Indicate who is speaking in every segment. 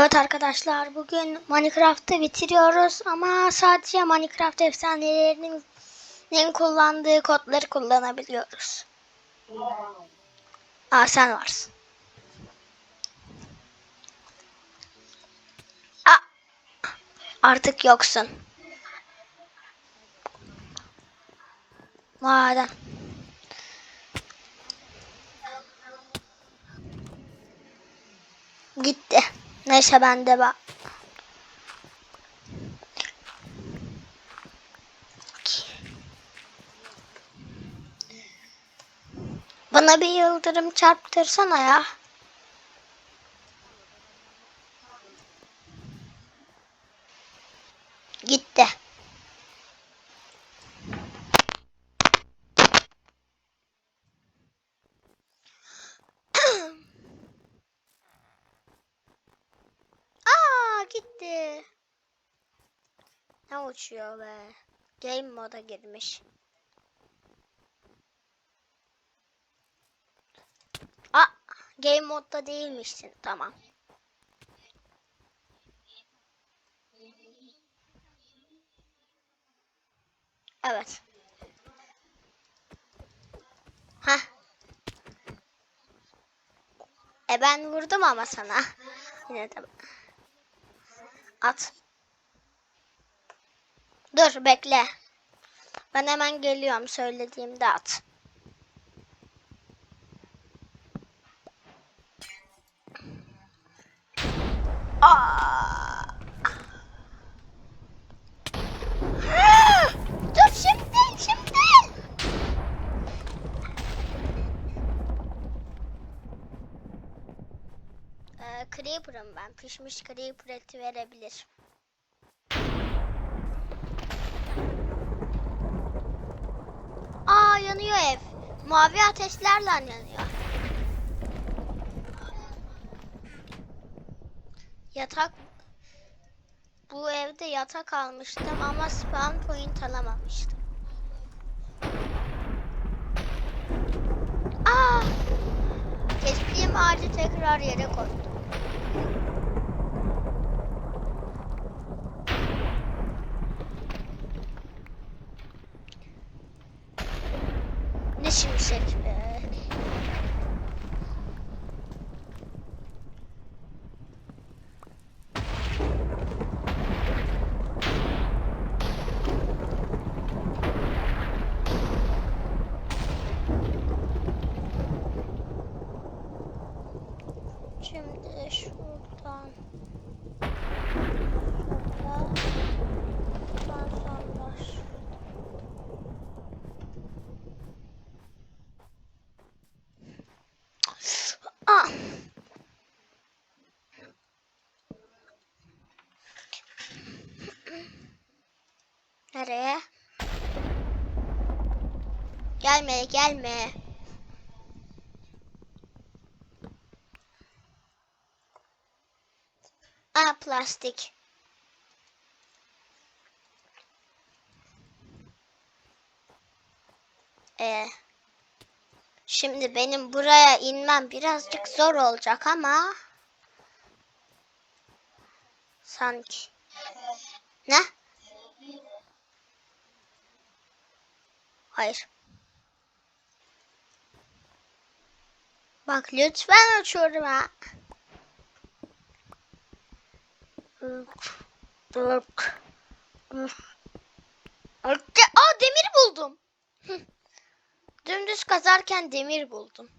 Speaker 1: Evet arkadaşlar bugün Minecraft'ı bitiriyoruz ama sadece Minecraft efsanelerinin kullandığı kodları kullanabiliyoruz. Aa sen varsın. Aa, artık yoksun. Madem. Gitti. Neyse ben de bak. Bana bir yıldırım çarptırsana ya. Gitti. Aa gitti. Ne uçuyor be. Game moda girmiş. Aa game modda değilmişsin. Tamam. Evet. Ha. E ben vurdum ama sana. Yine de at. Dur bekle. Ben hemen geliyorum söylediğimde at. Aa! Dur şimdi şimdi. Ee, Creeper'ım ben. Pişmiş Creeper eti verebilir. Aa yanıyor ev. Mavi ateşlerle yanıyor. Yatak bu evde yatak almıştım ama spawn point alamamıştım. Aa! Kestiğim ağacı tekrar yere koydum. Ne şimşek be. Şimdi şuradan şurada şurada. Ah. Nereye? Gelme, gelme. Aa, plastik. Ee, Şimdi benim buraya inmem birazcık zor olacak ama sanki. Ne? Hayır. Bak lütfen uçuyorum ha. Aa demir buldum. Dümdüz kazarken demir buldum.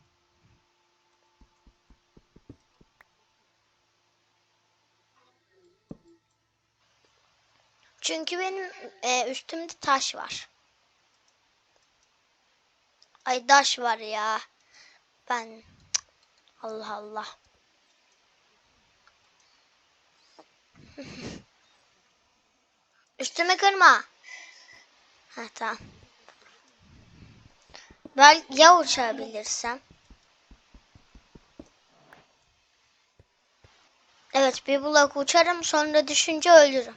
Speaker 1: Çünkü benim e, üstümde taş var. Ay taş var ya. Ben. Allah Allah. Üstüme kırma. Ha tamam. Ben ya uçabilirsem. Evet bir blok uçarım sonra düşünce ölürüm.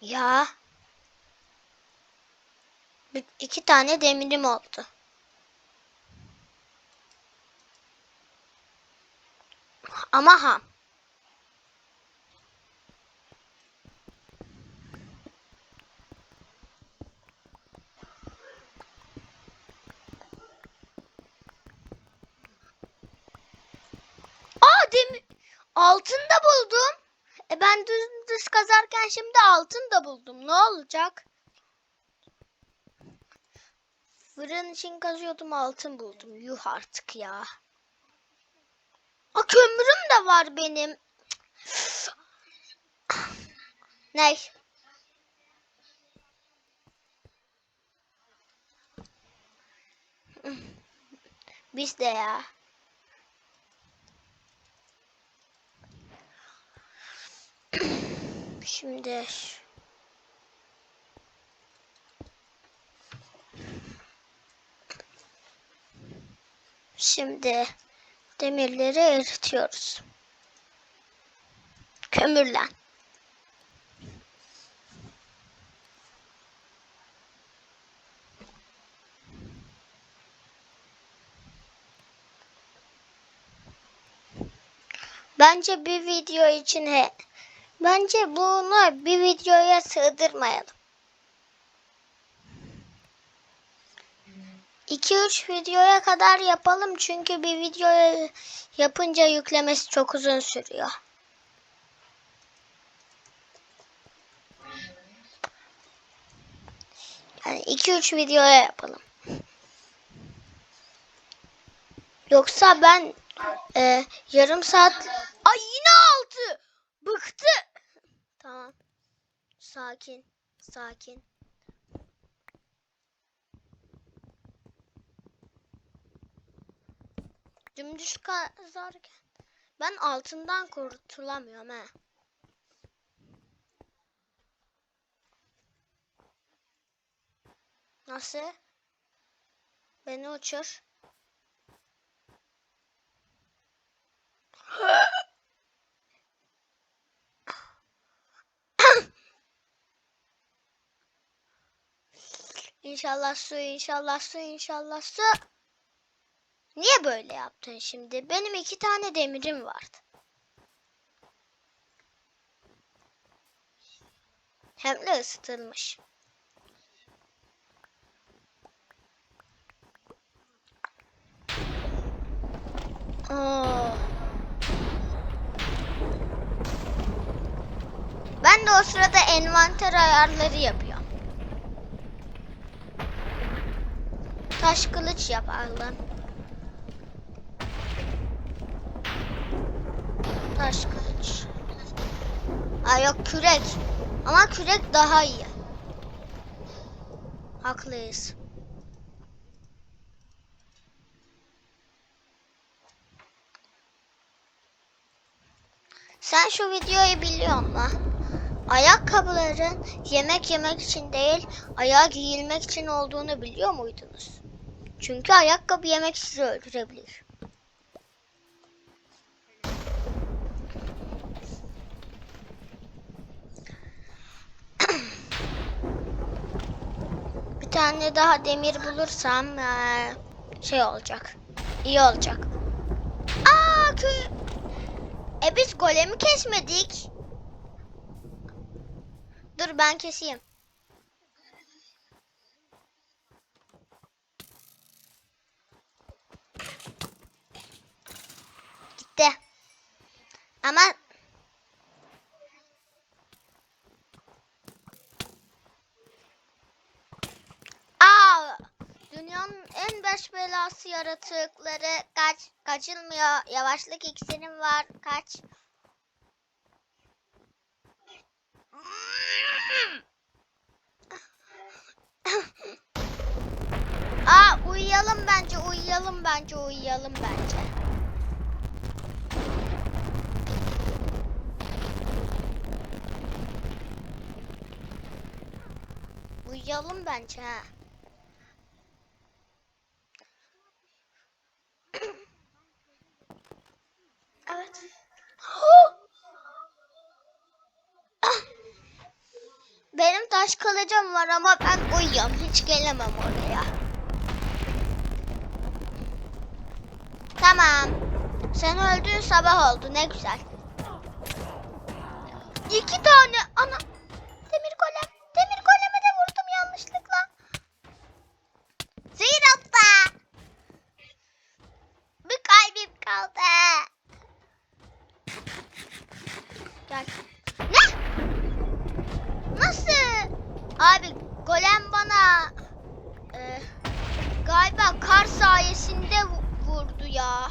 Speaker 1: Ya. Bir, iki tane demirim oldu. Ama ham. Aa demir altın da buldum. E ben düz, düz kazarken şimdi altın da buldum. Ne olacak? Fırın için kazıyordum altın buldum. Yuh artık ya. A kömürüm de var benim. ne? Biz de ya. Şimdi Şimdi demirleri eritiyoruz. Kömürle. Bence bir video için he, bence bunu bir videoya sığdırmayalım. 2-3 videoya kadar yapalım çünkü bir videoyu yapınca yüklemesi çok uzun sürüyor. Yani 2-3 videoya yapalım. Yoksa ben e, yarım saat... Ay yine altı! Bıktı! Tamam. Sakin. Sakin. Dümdüz kazarken ben altından kurtulamıyorum ha. Nasıl? Beni uçur. İnşallah su, inşallah su, inşallah su. Niye böyle yaptın şimdi? Benim iki tane demirim vardı. Hem de ısıtılmış. Oo. Ben de o sırada envanter ayarları yapıyorum. Taş kılıç yapalım. Taş kılıç. Ay yok kürek. Ama kürek daha iyi. Haklıyız. Sen şu videoyu biliyor musun? Ayakkabıların yemek yemek için değil, ayağa giyilmek için olduğunu biliyor muydunuz? Çünkü ayakkabı yemek sizi öldürebilir. Bir tane daha demir bulursam eee, şey olacak. İyi olacak. Aa kö... E biz golemi kesmedik. Dur ben keseyim. Gitti. Ama Aa! Dünyanın en baş belası yaratıkları kaç kaçılmıyor. Yavaşlık iksirim var. Kaç. Aa uyuyalım bence uyuyalım bence uyuyalım bence. Uyuyalım bence ha. evet. Benim taş kılıcım var ama ben uyuyorum. Hiç gelemem oraya. Tamam. Sen öldün sabah oldu ne güzel. İki tane ana. Demir golem. Demir goleme de vurdum yanlışlıkla. Zehir atla. Bir kalbim kaldı. Gel. Ne? Nasıl? Abi golem bana e, galiba kar sayesinde vu- vurdu ya.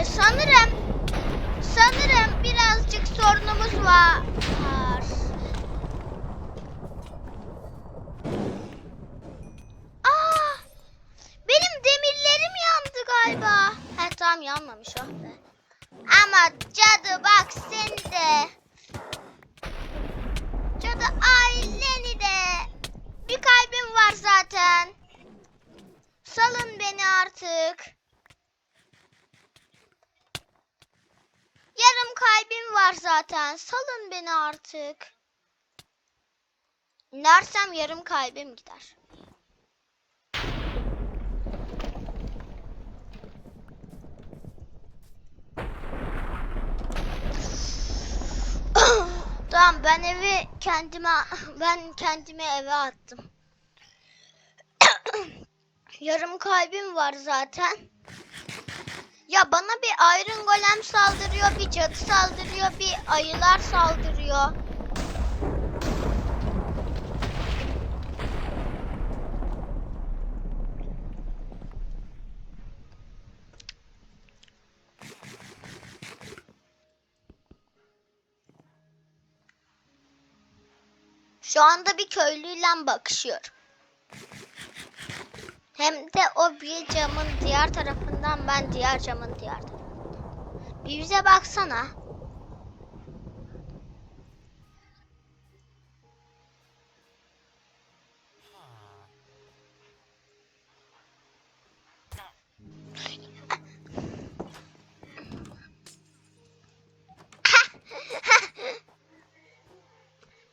Speaker 1: E, sanırım sanırım birazcık sorunumuz var. Aa! Benim demirlerim yandı galiba. He tamam yanmamış oh be. Ama cadı bak seni de. Cadı aileni de. Bir kalbim var zaten. Salın beni artık. Yarım kalbim var zaten. Salın beni artık. İnersem yarım kalbim gider. tamam ben evi kendime ben kendime eve attım. Yarım kalbim var zaten. Ya bana bir Iron Golem saldırıyor, bir cadı saldırıyor, bir ayılar saldırıyor. Şu anda bir köylüyle bakışıyorum. Hem de o bir camın diğer tarafından ben diğer camın diğer. Bir bize baksana.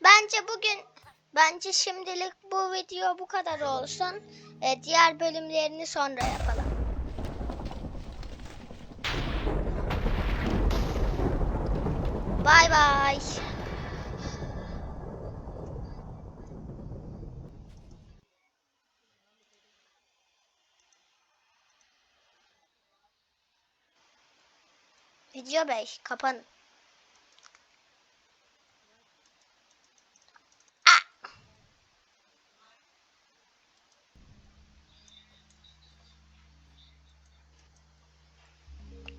Speaker 1: Bence bugün bence şimdilik bu video bu kadar olsun. Ee, diğer bölümlerini sonra yapalım. Bay bay. Video 5 kapanın. Ah!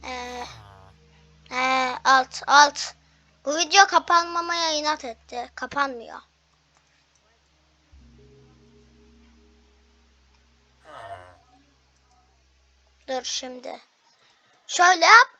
Speaker 1: Ee, ee, alt alt. Bu video kapanmamaya inat etti. Kapanmıyor. Dur şimdi. Şöyle yap.